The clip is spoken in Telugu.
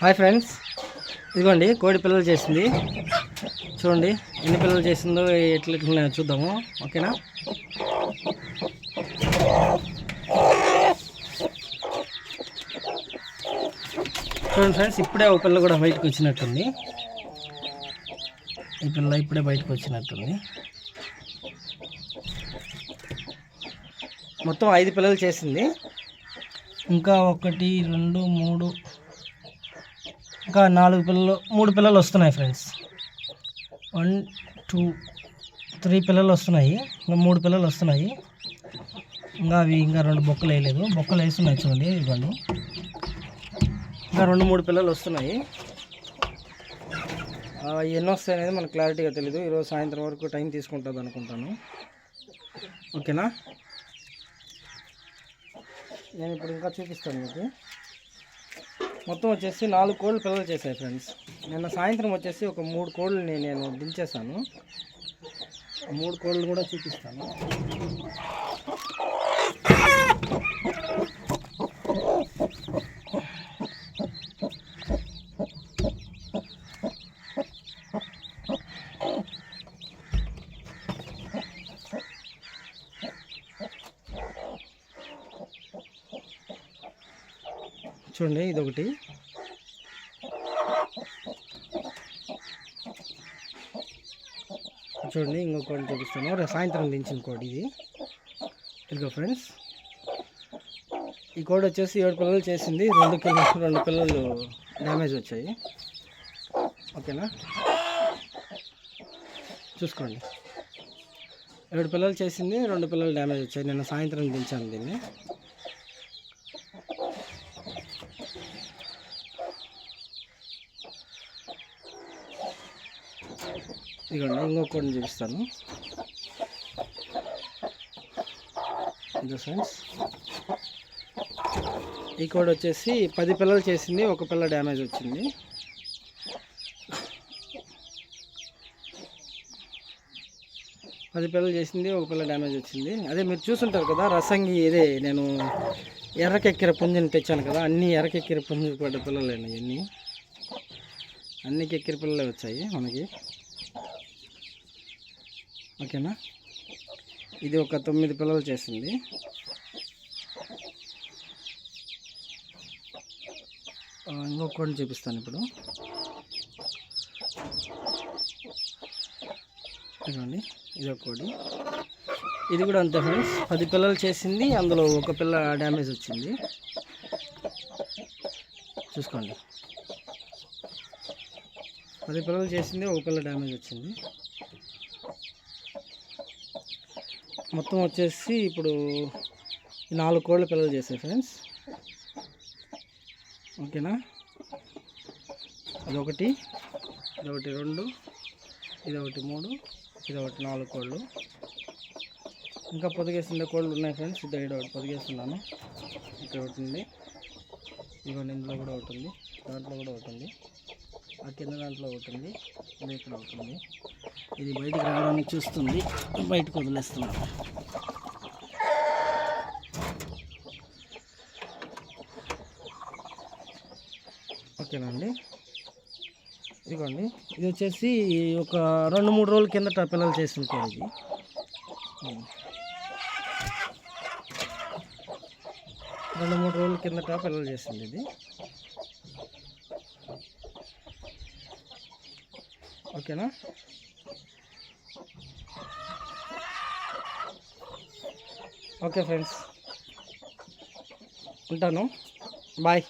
Hi friends. ఇదిగోండి కోడి పిల్లలు చేసింది. చూడండి ఎన్ని పిల్లలు చేసిందో ఎట్లా చూద్దాము. ఓకేనా? చూడండి ఫ్రెండ్స్ ఇప్పుడే ఒక పిల్ల కూడా బయటకు వచ్చినట్టుంది. ఈ పిల్ల ఇప్పుడే బయటకు వచ్చినట్టుంది. మొత్తం ఐదు పిల్లలు చేసింది. ఇంకా ఒకటి రెండు మూడు ఇంకా నాలుగు పిల్లలు మూడు పిల్లలు వస్తున్నాయి ఫ్రెండ్స్ వన్ టూ త్రీ పిల్లలు వస్తున్నాయి. ఇంకా మూడు పిల్లలు వస్తున్నాయి. ఇంకా అవి ఇంకా రెండు బొక్కలు వేయలేదు. బొక్కలు వేస్తున్నాయి చూడండి ఇవ్వండి ఇంకా రెండు మూడు పిల్లలు వస్తున్నాయి. ఆ, ఎన్ని వస్తాయి అనేది మనకు క్లారిటీగా తెలీదు. ఈరోజు సాయంత్రం వరకు టైం తీసుకుంటుంది అనుకుంటాను ఓకేనా నేను ఇప్పుడు ఇంకా చూపిస్తాను మీకు. మొత్తం వచ్చేసి నాలుగు కోళ్ళు పిల్లలు చేశాయి ఫ్రెండ్స్. నిన్న సాయంత్రం వచ్చేసి ఒక మూడు కోళ్ళని నేను దించేశాను. ఆ మూడు కోళ్ళు కూడా చూపిస్తాను. చూడండి ఇదొకటి. చూడండి ఇంకొకటి చూపిస్తాను. సాయంత్రం దించిన కోడి ఇది. ఇదిగో ఫ్రెండ్స్. ఈ కోడి వచ్చేసి ఏడు పిల్లలు చేసింది. రెండు పిల్లలు రెండు పిల్లలు డ్యామేజ్ వచ్చాయి. ఓకేనా? చూసుకోండి. ఏడు పిల్లలు చేసింది రెండు పిల్లలు డ్యామేజ్ వచ్చాయి. నిన్న సాయంత్రం దించాను దీన్ని. ఇదిగోండి ఇంకొకటి చూపిస్తాను. ఇదో ఫ్రెండ్స్ ఈ కోడ్ వచ్చేసి పది పిల్లలు చేసింది ఒక పిల్ల డ్యామేజ్ వచ్చింది. పది పిల్లలు చేసింది ఒక పిల్ల డ్యామేజ్ వచ్చింది. అదే మీరు చూసుంటారు కదా రసంగి ఇదే నేను ఎర్రకెక్కిర పుంజుని తెచ్చాను కదా అన్ని ఎర్రకెక్కిర పుంజు పడ్డ పిల్లలేను ఇవన్నీ. అన్ని కెక్కిర పిల్లలే వచ్చాయి మనకి. ఓకేనా? ఇది ఒక తొమ్మిది పిల్లలు చేసింది. ఇంకొకటి చూపిస్తాను ఇప్పుడు. ఇదిగోండి ఇది ఒక ఇది కూడా అంతే ఫ్రెండ్స్ పది పిల్లలు చేసింది అందులో ఒక పిల్ల డ్యామేజ్ వచ్చింది. చూసుకోండి. పది పిల్లలు చేసింది ఒక పిల్ల డ్యామేజ్ వచ్చింది. మొత్తం వచ్చేసి ఇప్పుడు ఈ నాలుగు కోళ్ళ పిల్లలు చేసాయి ఫ్రెండ్స్ ఓకేనా? ఇదొకటి ఇదొకటి రెండు ఇదొకటి మూడు ఇదొకటి నాలుగు కోళ్ళు. ఇంకా పొదిగేసిన కోళ్ళు ఉన్నాయి ఫ్రెండ్స్ ఇద్దరు ఇక్కడ ఒకటి పొదిగేస్తున్నాను. ఇక్కడ ఒకటి ఉంది. ఇదిగోండి ఇందులో కూడా ఒకటి ఉంది. దాంట్లో కూడా ఒకటి ఉంది. ఆ కింద దాంట్లో ఒకటి ఉంది ఇది ఇక్కడ ఒకటి ఉంది ఇది బయటకు రావడానికి చూస్తుంది బయటకు వదిలేస్తున్నాను ఓకేనండి. అండి ఇదిగోండి. ఇది వచ్చేసి ఒక రెండు మూడు రోజుల కిందట పిల్లలు చేస్తుంటారు ఇది. రెండు మూడు రోజుల కిందట పిల్లలు చేసింది ఇది. ఓకేనా? Okay friends. ఉంటాను. బాయ్.